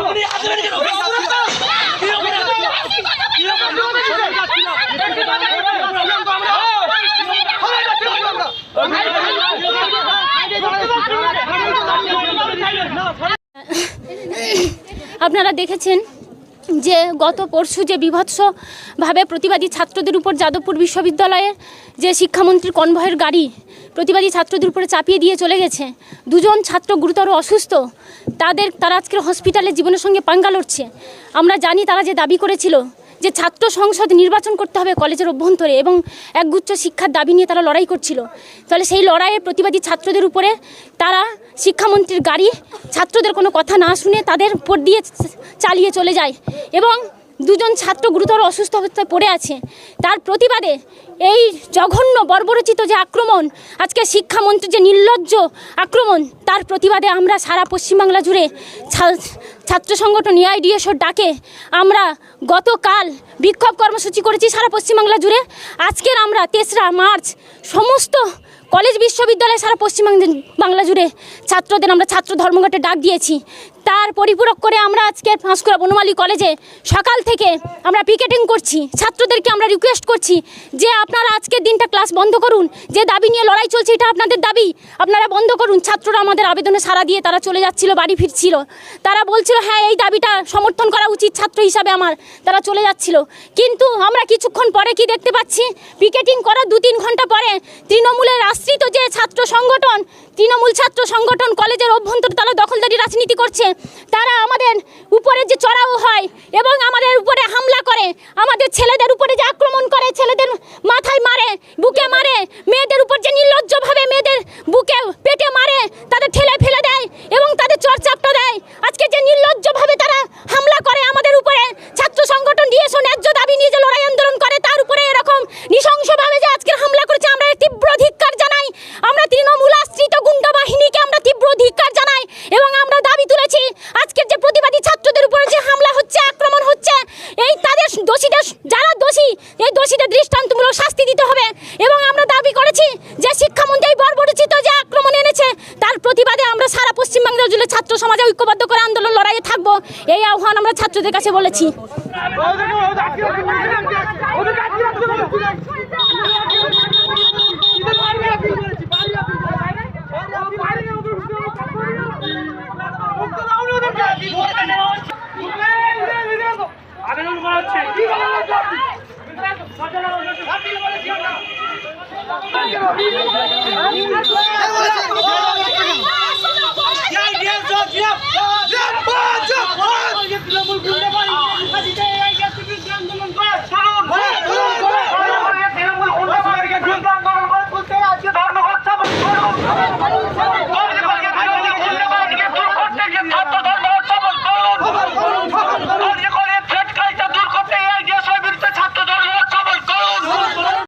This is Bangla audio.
আপনি আসবেন কেন আপনারা দেখেছেন যে গত পরশু যে বিভৎসভাবে প্রতিবাদী ছাত্রদের উপর যাদবপুর বিশ্ববিদ্যালয়ের যে শিক্ষামন্ত্রীর কনভয়ের গাড়ি প্রতিবাদী ছাত্রদের উপরে চাপিয়ে দিয়ে চলে গেছে, দুজন ছাত্র গুরুতর অসুস্থ, তাদের তারা আজকের হসপিটালে জীবনের সঙ্গে পাঙ্গা লড়ছে। আমরা জানি তারা যে দাবি করেছিল যে ছাত্র সংসদ নির্বাচন করতে হবে কলেজের অভ্যন্তরে এবং একগুচ্ছ শিক্ষার দাবি নিয়ে তারা লড়াই করছিল। তাহলে সেই লড়াইয়ে প্রতিবাদী ছাত্রদের উপরে তারা শিক্ষামন্ত্রীর গাড়ি ছাত্রদের কোনো কথা না শুনে তাদের উপর দিয়ে চালিয়ে চলে যায় এবং দুজন ছাত্র গুরুতর অসুস্থ অবস্থায় পড়ে আছে। তার প্রতিবাদে এই জঘন্য বর্বরচিত যে আক্রমণ, আজকে শিক্ষামন্ত্রীর যে নির্লজ্জ আক্রমণ, তার প্রতিবাদে আমরা সারা পশ্চিমবাংলা জুড়ে ছাত্র সংগঠন এআইডিএসওর ডাকে আমরা গতকাল বিক্ষোভ কর্মসূচি করেছি সারা পশ্চিমবাংলা জুড়ে। আজকের আমরা তেসরা মার্চ সমস্ত কলেজ বিশ্ববিদ্যালয় সারা পশ্চিমবাংলা বাংলা জুড়ে ছাত্রদের আমরা ছাত্র ধর্মঘটে ডাক দিয়েছি। তার পরিপূরক করে আমরা আজকে পাঁশকুড়া বনমালী কলেজে সকাল থেকে আমরা পিকেটিং করছি। ছাত্রদেরকে আমরা রিকোয়েস্ট করছি যে আপনারা আজকের দিনটা ক্লাস বন্ধ করুন। যে দাবি নিয়ে লড়াই চলছে এটা আপনাদের দাবি। আপনারা বন্ধ করুন। ছাত্ররা আমাদের আবেদনে সারা দিয়ে তারা চলে যাচ্ছিল, বাড়ি ফিরছিল। তারা বলছিল হ্যাঁ এই দাবিটা সমর্থন করা উচিত ছাত্র হিসাবে আমার। তারা চলে যাচ্ছিল। কিন্তু আমরা কিছুক্ষণ পরে কি দেখতে পাচ্ছি? পিকেটিং করার দু তিন ঘণ্টা পরে তৃণমূলের আশ্রিত যে ছাত্র সংগঠন, তৃণমূল ছাত্র সংগঠন কলেজের অভ্যন্তর তারা দখলদারি রাজনীতি করছে, তারা আমাদের উপরে যে চড়াও হয় এবং আমাদের উপরে হামলা করে, আমাদের ছেলেদের উপরে যে আক্রমণ করে, ছেলেদের মাথায় মারে, বুকে মারে, মেয়েদের উপর যে নির্লজ্জভাবে মেয়েদের বুকে পেটে মারে তাদের ঠেলে ফেলে দেয় এবং তাদের চরচাপটা দেয় আজকে যে নির্লজ্জভাবে তারা হামলা করে আমাদের উপরে ছাত্র সংগঠন ডিএসও ন্যায্য দাবি নিয়ে যে লড়াই আন্দোলন করে তার উপরে এরকম নৃশংসভাবে যে আজকে হামলা করেছে আমরা এর তীব্র ধিক্কার জানাই আমরা তৃণমূল আশ্রিত গুন্ডা বাহিনীকে আমরা তীব্র ধিক্কার জানাই এবং আমরা দাবি তুলেছি আজকের যে প্রতিবাদী ছাত্রদের উপরে যে হামলা হচ্ছে আক্রমণ হচ্ছে এই তাদের দোষীদের যারা দোষী এই দোষীদের দৃষ্টান্তমূলক শাস্তি দিতে হবে এবং আমরা দাবি করেছি যে শিক্ষামন্ত্রী বর্বরচিত যে আক্রমণ এনেছে তার প্রতিবাদে আমরা সারা পশ্চিমবঙ্গের জুড়ে ছাত্র সমাজে ঐক্যবদ্ধ করে আন্দোলন লড়াইয়ে থাকব এই আহ্বান আমরা ছাত্রদের কাছে বলেছি তৃণমূল গুন্ডা